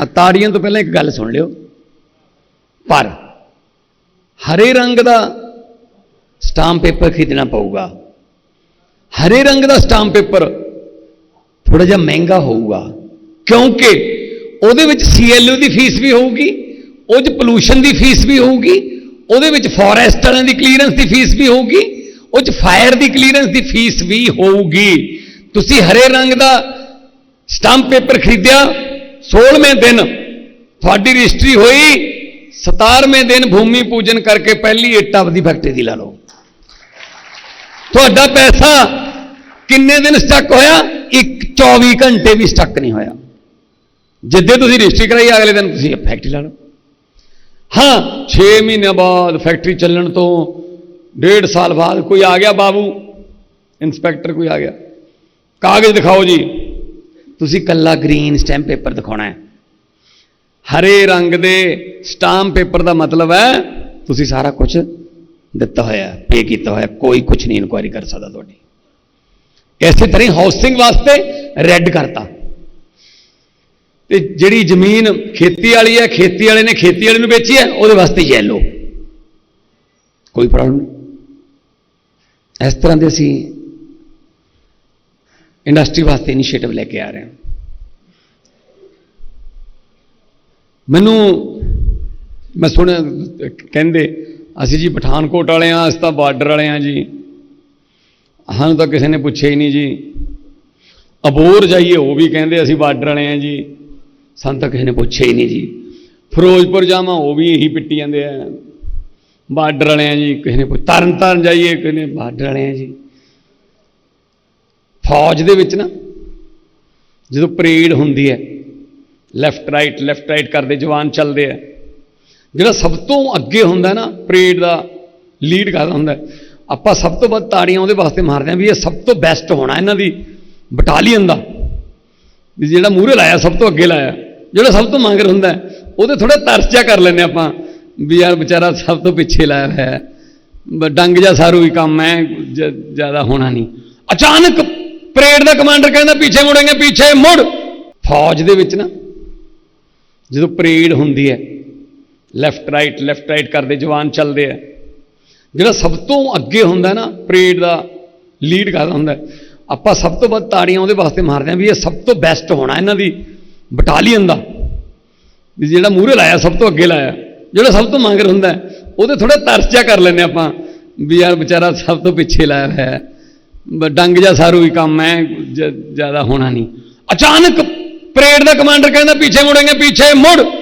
ਆ ਤਾੜੀਆਂ ਤੋਂ ਪਹਿਲਾਂ ਇੱਕ ਗੱਲ ਸੁਣ ਲਿਓ। ਪਰ ਹਰੇ ਰੰਗ ਦਾ ਸਟਾਂਪ ਪੇਪਰ ਖਰੀਦਣਾ ਪਊਗਾ। ਹਰੇ ਰੰਗ ਦਾ ਸਟਾਂਪ ਪੇਪਰ ਥੋੜਾ ਜਿਹਾ ਮਹਿੰਗਾ ਹੋਊਗਾ। ਕਿਉਂਕਿ ਉਹਦੇ ਵਿੱਚ ਸੀਐਲਯੂ ਦੀ ਫੀਸ ਵੀ ਹੋਊਗੀ, ਉਹ 'ਚ ਪੋਲੂਸ਼ਨ ਦੀ ਫੀਸ ਵੀ ਹੋਊਗੀ, ਉਹਦੇ ਵਿੱਚ ਫੋਰੈਸਟ ਵਾਲਿਆਂ ਦੀ ਕਲੀਅਰੈਂਸ ਦੀ ਫੀਸ ਵੀ ਹੋਊਗੀ, ਉਹ 'ਚ ਫਾਇਰ ਦੀ ਕਲੀਅਰੈਂਸ ਦੀ ਫੀਸ ਵੀ ਹੋਊਗੀ। ਤੁਸੀਂ ਹਰੇ ਰੰਗ ਦਾ ਸਟਾਂਪ ਪੇਪਰ ਖਰੀਦਿਆ 16ਵੇਂ ਦਿਨ ਤੁਹਾਡੀ ਰਜਿਸਟਰੀ ਹੋਈ 17ਵੇਂ ਦਿਨ ਭੂਮੀ ਪੂਜਨ ਕਰਕੇ ਪਹਿਲੀ ਇੱਟ ਆਪਦੀ ਫੈਕਟਰੀ ਦੀ ਲਾ ਲਓ। ਤੁਹਾਡਾ ਪੈਸਾ ਕਿੰਨੇ ਦਿਨ ਸਟਕ ਹੋਇਆ? ਇੱਕ 24 ਘੰਟੇ ਵੀ ਸਟਕ ਨਹੀਂ ਹੋਇਆ। ਜਿੱਦੇ ਤੁਸੀਂ ਰਜਿਸਟਰੀ ਕਰਾਈ, ਅਗਲੇ ਦਿਨ ਤੁਸੀਂ ਫੈਕਟਰੀ ਲਾ ਲਓ। ਹਾਂ 6 ਮਹੀਨਿਆਂ ਬਾਅਦ ਫੈਕਟਰੀ ਚੱਲਣ ਤੋਂ ਡੇਢ ਸਾਲ ਬਾਅਦ ਕੋਈ ਆ ਗਿਆ ਬਾਬੂ? ਇਨਸਪੈਕਟਰ ਕੋਈ ਆ ਗਿਆ? ਕਾਗਜ਼ ਦਿਖਾਓ ਜੀ। ਤੁਸੀਂ ਕੱਲਾ ਗ੍ਰੀਨ ਸਟੈਂਪ ਪੇਪਰ ਦਿਖਾਉਣਾ ਹੈ। ਹਰੇ ਰੰਗ ਦੇ ਸਟਾਂਪ ਪੇਪਰ ਦਾ ਮਤਲਬ ਹੈ, ਤੁਸੀਂ ਸਾਰਾ ਕੁਝ ਦਿੱਤਾ ਹੋਇਆ ਪੇ ਕੀਤਾ ਹੋਇਆ ਕੋਈ ਕੁਝ ਨਹੀਂ ਇਨਕੁਆਇਰੀ ਕਰ ਸਕਦਾ ਤੁਹਾਡੀ। ਇਸੇ ਤਰ੍ਹਾਂ ਹੀ ਹਾਊਸਿੰਗ ਵਾਸਤੇ ਰੈੱਡ ਕਰਤਾ। ਤੇ ਜਿਹੜੀ ਜ਼ਮੀਨ ਖੇਤੀ ਵਾਲੀ ਹੈ, ਖੇਤੀ ਵਾਲੇ ਨੇ ਖੇਤੀ ਵਾਲੇ ਨੂੰ ਵੇਚੀ ਹੈ, ਉਹਦੇ ਵਾਸਤੇ ਯੈਲੋ ਕੋਈ ਪ੍ਰੋਬਲਮ ਨਹੀਂ। ਇਸ ਤਰ੍ਹਾਂ ਦੇ ਅਸੀਂ ਇੰਡਸਟਰੀ ਵਾਸਤੇ ਇਨੀਸ਼ੀਏਟਿਵ ਲੈ ਕੇ ਆ ਰਹੇ ਹਾਂ। ਮੈਨੂੰ, ਮੈਂ ਸੁਣਿਆ ਕਹਿੰਦੇ, ਅਸੀਂ ਜੀ ਪਠਾਨਕੋਟ ਵਾਲੇ ਆ ਅਸੀਂ ਤਾਂ ਬਾਰਡਰ ਵਾਲੇ ਆ ਜੀ। ਸਾਨੂੰ ਤਾਂ ਕਿਸੇ ਨੇ ਪੁੱਛਿਆ ਹੀ ਨਹੀਂ ਜੀ। ਅਬੋਰ ਜਾਈਏ, ਉਹ ਵੀ ਕਹਿੰਦੇ ਅਸੀਂ ਬਾਰਡਰ ਵਾਲੇ ਆ ਜੀ। ਸਾਨੂੰ ਤਾਂ ਕਿਸੇ ਨੇ ਪੁੱਛਿਆ ਹੀ ਨਹੀਂ ਜੀ। ਫਿਰੋਜ਼ਪੁਰ ਜਾਵਾਂ, ਉਹ ਵੀ ਇਹੀ ਪਿੱਟੀ ਜਾਂਦੇ ਆ। ਬਾਰਡਰ ਵਾਲੇ ਆ ਜੀ, ਕਿਸੇ ਨੇ ਪੁੱਛ ਤਰਨ ਤਾਰਨ ਜਾਈਏ, ਕਿਸੇ ਨੇ ਬਾਰਡਰ ਵਾਲੇ ਆ ਜੀ। ਫੌਜ ਦੇ ਵਿੱਚ ਨਾ, ਜਦੋਂ ਪਰੇਡ ਹੁੰਦੀ ਹੈ ਲੈਫਟ ਰਾਈਟ ਲੈਫਟ ਰਾਈਟ ਕਰਦੇ ਜਵਾਨ ਚੱਲਦੇ ਆ, ਜਿਹੜਾ ਸਭ ਤੋਂ ਅੱਗੇ ਹੁੰਦਾ ਨਾ, ਪਰੇਡ ਦਾ ਲੀਡ ਕਰਦਾ ਹੁੰਦਾ, ਆਪਾਂ ਸਭ ਤੋਂ ਵੱਧ ਤਾੜੀਆਂ ਉਹਦੇ ਵਾਸਤੇ ਮਾਰਦੇ ਆ ਵੀ ਇਹ ਸਭ ਤੋਂ ਬੈਸਟ ਹੋਣਾ, ਇਹਨਾਂ ਦੀ ਬਟਾਲੀਅਨ ਦਾ, ਵੀ ਜਿਹੜਾ ਮੂਹਰੇ ਲਾਇਆ, ਸਭ ਤੋਂ ਅੱਗੇ ਲਾਇਆ, ਜਿਹੜਾ ਸਭ ਤੋਂ ਮੰਗਰ ਹੁੰਦਾ, ਉਹਦੇ ਥੋੜਾ ਤਰਸ ਜਿਹਾ ਕਰ ਲੈਂਦੇ ਆਪਾਂ, ਵੀ ਯਾਰ ਵਿਚਾਰਾ ਸਭ ਤੋਂ ਪਿੱਛੇ ਲਾਇਆ ਹੋਇਆ ਹੈ ਡੰਗ ਜਾਂ ਸਾਰੂ ਹੀ ਕੰਮ ਹੈ ਜ਼ਿਆਦਾ ਹੋਣਾ ਨਹੀਂ। ਅਚਾਨਕ ਪਰੇਡ ਦਾ ਕਮਾਂਡਰ ਕਹਿੰਦਾ ਪਿੱਛੇ ਮੁੜेंगे ਪਿੱਛੇ ਮੁੜ। ਫੌਜ ਦੇ ਵਿੱਚ ਨਾ, ਜਦੋਂ ਪਰੇਡ ਹੁੰਦੀ ਹੈ ਲੈਫਟ ਰਾਈਟ ਲੈਫਟ ਰਾਈਟ ਕਰਦੇ, ਜਵਾਨ ਚੱਲਦੇ ਆ। ਜਿਹੜਾ ਸਭ ਤੋਂ ਅੱਗੇ ਹੁੰਦਾ ਨਾ, ਪਰੇਡ ਦਾ ਲੀਡ ਕਰਦਾ ਹੁੰਦਾ, ਆਪਾਂ ਸਭ ਤੋਂ ਵੱਧ ਤਾੜੀਆਂ ਉਹਦੇ ਵਾਸਤੇ ਮਾਰਦੇ ਆ ਵੀ ਇਹ ਸਭ ਤੋਂ ਬੈਸਟ ਹੋਣਾ, ਇਹਨਾਂ ਦੀ ਬਟਾਲੀਅਨ ਦਾ। ਵੀ ਜਿਹੜਾ ਮੂਹਰੇ ਲਾਇਆ, ਸਭ ਤੋਂ ਅੱਗੇ ਲਾਇਆ। ਜਿਹੜਾ ਸਭ ਤੋਂ ਮੰਗਰ ਹੁੰਦਾ, ਉਹਦੇ ਥੋੜਾ ਤਰਸ ਜਿਹਾ ਕਰ ਲੈਂਦੇ ਆਪਾਂ, ਵੀ ਯਾਰ ਵਿਚਾਰਾ ਸਭ ਤੋਂ ਪਿੱਛੇ ਲਾਇਆ ਹੋਇਆ ਹੈ। ਡੰਗ ਜਾਂ ਸਾਰੂ ਹੀ ਕੰਮ ਹੈ ਜ਼ਿਆਦਾ ਹੋਣਾ ਨਹੀਂ। ਅਚਾਨਕ ਪਰੇਡ ਦਾ ਕਮਾਂਡਰ ਕਹਿੰਦਾ, ਪਿੱਛੇ ਮੁੜेंगे ਪਿੱਛੇ ਮੁੜ।